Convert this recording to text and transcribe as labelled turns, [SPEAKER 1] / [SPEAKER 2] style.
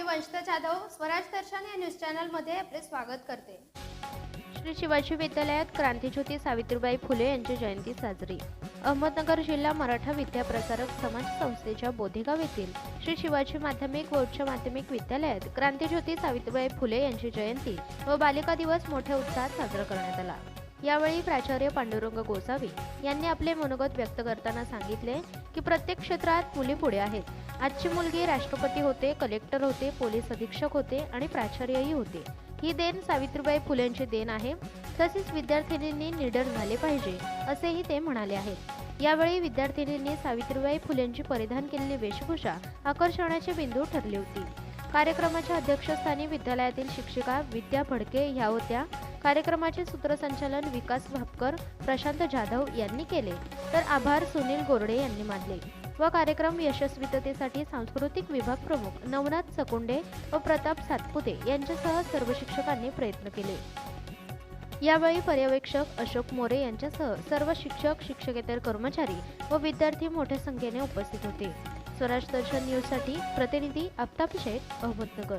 [SPEAKER 1] मी वंशिता जाधव स्वराज दर्शन या न्यूज चॅनलमध्ये आपले स्वागत करते.
[SPEAKER 2] श्री शिवाजी विद्यालयात क्रांतीज्योती सावित्रीबाई फुले यांची जयंती साजरी. अहमदनगर जिल्हा मराठा विद्या प्रसारक समाज संस्थेच्या बोधेगाव येथील श्री शिवाजी माध्यमिक व उच्च माध्यमिक विद्यालयात क्रांतीज्योती सावित्रीबाई फुले यांची जयंती व बालिका दिवस मोठ्या उत्साहात साजरा करण्यात आला. यावेळी प्राचार्य पांडुरंग गोसावी यांनी आपले मनोगत व्यक्त करताना सांगितले की प्रत्येक क्षेत्रात मुली पुढे आहेत. आजची मुलगी राष्ट्रपती होते कलेक्टर होते पोलीस अधीक्षक होते आणि प्राचार्यही होते. ही देण सावित्रीबाई फुलेंची देण आहे. तसेच विद्यार्थिनींनी निडर झाले पाहिजे असेही ते म्हणाले आहेत. यावेळी विद्यार्थिनींनी सावित्रीबाई फुलेंची परिधान केलेली वेशभूषा आकर्षणाचे बिंदू ठरली होती. कार्यक्रमाच्या अध्यक्षस्थानी विद्यालयातील शिक्षिका विद्या फडके ह्या होत्या. कार्यक्रमाचे सूत्रसंचालन विकास भापकर प्रशांत जाधव यांनी केले. तर आभार सुनील गोरडे यांनी मानले. व कार्यक्रम यशस्वीततेसाठी सांस्कृतिक विभाग प्रमुख नवनाथ सकुंडे व प्रताप सातपुते यांच्यासह सर्व शिक्षकांनी प्रयत्न केले. यावेळी पर्यवेक्षक अशोक मोरे यांच्यासह सर्व शिक्षक शिक्षकेतर कर्मचारी व विद्यार्थी मोठ्या संख्येने उपस्थित होते. स्वराज दर्शन न्यूजसाठी प्रतिनिधी आफताब शेख अहमदनगर.